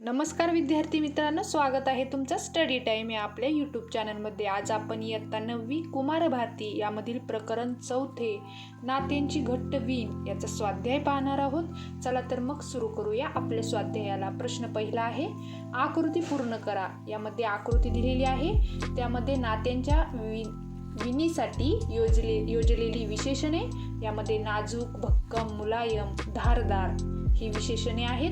नमस्कार विद्यार्थी मित्रांनो स्वागत आहे तुमचं स्टडी टाईम या आपल्या यूट्यूब चॅनलमध्ये आज आपण इयत्ता नववी कुमार भारती यामधील प्रकरण चौथे नात्यांची घट्ट वीण याचा स्वाध्याय पाहणार आहोत. चला तर मग सुरू करूया आपल्या स्वाध्यायाला. प्रश्न पहिला आहे आकृती पूर्ण करा. यामध्ये आकृती दिलेली आहे. त्यामध्ये नात्यांच्या वि विणीसाठी योजले योजलेली विशेषणे यामध्ये नाजूक भक्कम मुलायम धारदार ही विशेषणे आहेत.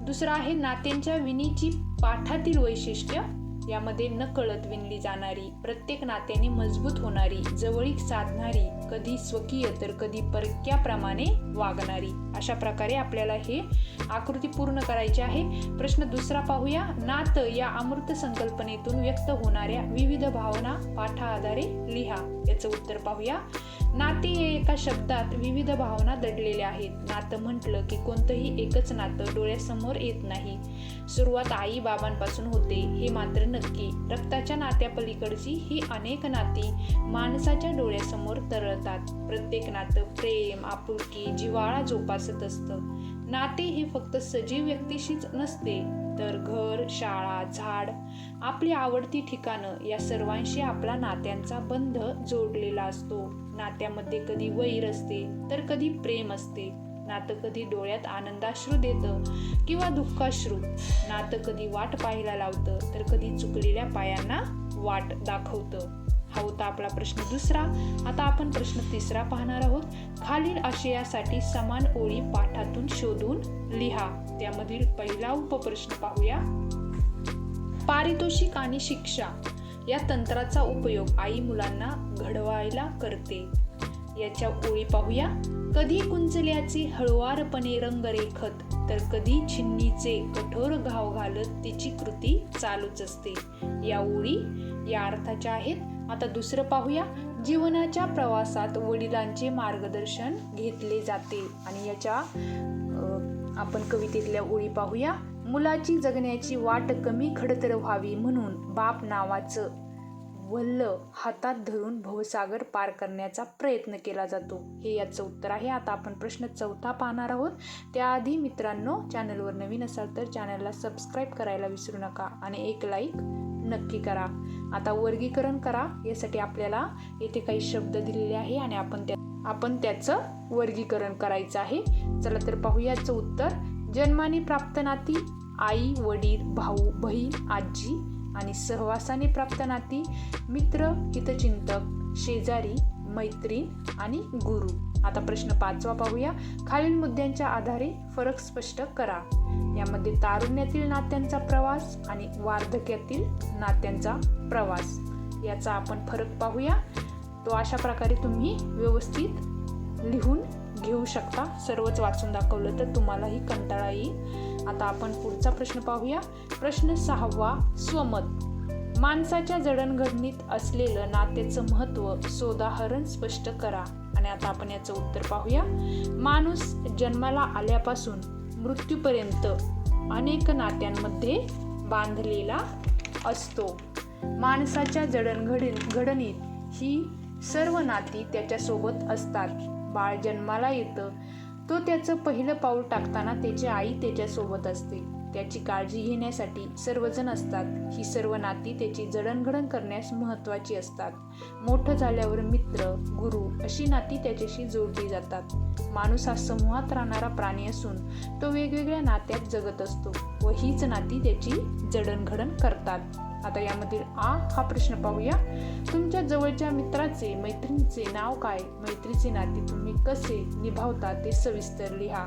दुसरं आहे नात्यांच्या विणीची पाठातील वैशिष्ट्य. यामध्ये नकळत विणली जाणारी प्रत्येक नात्याने मजबूत होणारी जवळीक साधणारी कधी स्वकीय तर कधी परक्याप्रमाणे वागणारी. अशा प्रकारे आपल्याला हे आकृती पूर्ण करायची आहे. प्रश्न दुसरा पाहूया. नातं या अमृत संकल्पनेतून व्यक्त होणाऱ्या विविध भावना पाठाआधारे लिहा. याचं उत्तर पाहूया. नाते हे एका शब्दात विविध भावना दडलेल्या आहेत. नातं म्हटलं की कोणतंही एकच नातं डोळ्यासमोर येत नाही. सुरुवात आई बाबांपासून होते हे मात्र नक्की. रक्ताच्या नात्यापलीकडची ही अनेक नाती माणसाच्या डोळ्यासमोर तरळतात. प्रत्येक नातं प्रेम आपुलकी जिव्हाळा जोपासत असतं. नाते हे फक्त सजीव व्यक्तीशीच नसते तर घर शाळा झाड आपली आवडती ठिकाणं या सर्वांशी आपला नात्यांचा बंध जोडलेला असतो. नात्यामध्ये कधी वैर असते तर कधी प्रेम असते. नातं कधी डोळ्यात आनंदाश्रू देतं किंवा दुःखाश्रू. नातं कधी वाट पाहायला लावतं तर कधी चुकलेल्या पायांना वाट दाखवतं. हा होता आपला प्रश्न दुसरा. आता आपण प्रश्न तिसरा पाहणार आहोत. खालील आशयासाठी समान ओळी पाठातून शोधून लिहा. त्यामधील पहिला उपप्रश्न पाहूया. पारितोषिक आणि शिक्षा या तंत्राचा उपयोग आई मुलांना घडवायला करते. याच्या ओळी पाहूया. कधी कुंचल्याचे हळुवारपणे रंग रेखत तर कधी छिन्नीचे कठोर घाव घालत तिची कृती चालूच असते. या ओळी या अर्थाच्या आहेत. आता दुसरं पाहूया. जीवनाच्या प्रवासात वडिलांचे मार्गदर्शन घेतले जाते. आणि याच्या आपण कवितेतल्या ओळी पाहूया. मुलाची जगण्याची वाट कमी खडतर व्हावी म्हणून बाप नावाचं वल्ल हातात धरून भवसागर पार करण्याचा प्रयत्न केला जातो. हे याचं उत्तर आहे. आता आपण प्रश्न चौथा पाहणार आहोत. त्याआधी मित्रांनो चॅनलवर नवीन असाल तर चॅनलला सबस्क्राईब करायला विसरू नका. आणि एक लाईक नक्की करा. आता वर्गीकरण करा. यासाठी आपल्याला येथे काही शब्द दिलेले आहे आणि आपण त्या आपण त्याचं वर्गीकरण करायचं आहे. चला तर पाहूयाचं याचं उत्तर. जन्माने प्राप्त नाती आई वडील भाऊ बहीण आजी आणि सहवासाने प्राप्त नाती मित्र हितचिंतक शेजारी मैत्रीण आणि गुरु. आता प्रश्न पाचवा पाहूया. खालील मुद्द्यांच्या आधारे फरक स्पष्ट करा. यामध्ये तारुण्यातील नात्यांचा प्रवास आणि वार्धक्यातील नात्यांचा प्रवास. याचा आपण फरक पाहूया. तो अशा प्रकारे तुम्ही व्यवस्थित लिहून घेऊ शकता. सर्वच वाचून दाखवलं तर तुम्हालाही कंटाळा येईल. आता आपण पुढचा प्रश्न पाहूया. प्रश्न सहावा स्वमत. माणसाच्या जडणघडणीत असलेलं नात्याचं महत्त्व सोदाहरण स्पष्ट करा. आणि आता आपण याचं उत्तर पाहूया. माणूस जन्माला आल्यापासून मृत्यूपर्यंत अनेक नात्यांमध्ये बांधलेला असतो. माणसाच्या जडणघडण घडणीत ही सर्व नाती त्याच्यासोबत असतात. बाळ जन्माला येतं तो त्याचं पहिलं पाऊल टाकताना त्याची आई त्याच्यासोबत असते. त्याची काळजी घेण्यासाठी सर्वजण असतात. ही सर्व नाती त्याची जडणघडण करण्यास महत्त्वाची असतात. मोठं झाल्यावर मित्र गुरु अशी नाती त्याच्याशी जोडली जातात. माणूस हा समूहात राहणारा प्राणी असून तो वेगवेगळ्या नात्यात जगत असतो व हीच नाती त्याची जडणघडण करतात. आता यामधील आ हा प्रश्न पाहूया. तुमच्या जवळच्या मित्राचे मैत्रिणीचे नाव काय? मैत्रीचे नाते तुम्ही कसे निभावता ते सविस्तर लिहा.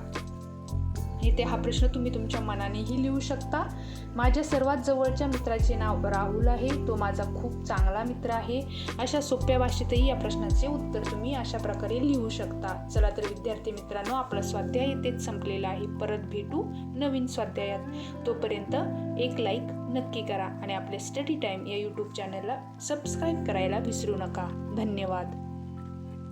इथे हा प्रश्न तुम्ही तुमच्या मनानेही लिहू शकता. माझ्या सर्वात जवळच्या मित्राचे नाव राहुल आहे. तो माझा खूप चांगला मित्र आहे. अशा सोप्या भाषेतही या प्रश्नाचे उत्तर तुम्ही अशा प्रकारे लिहू शकता. चला तर विद्यार्थी मित्रांनो आपला स्वाध्याय येथेच संपलेला आहे. परत भेटू नवीन स्वाध्यायात. तोपर्यंत एक लाईक नक्की करा आणि आपले स्टडी टाईम या यूट्यूब चॅनलला सबस्क्राईब करायला विसरू नका. धन्यवाद.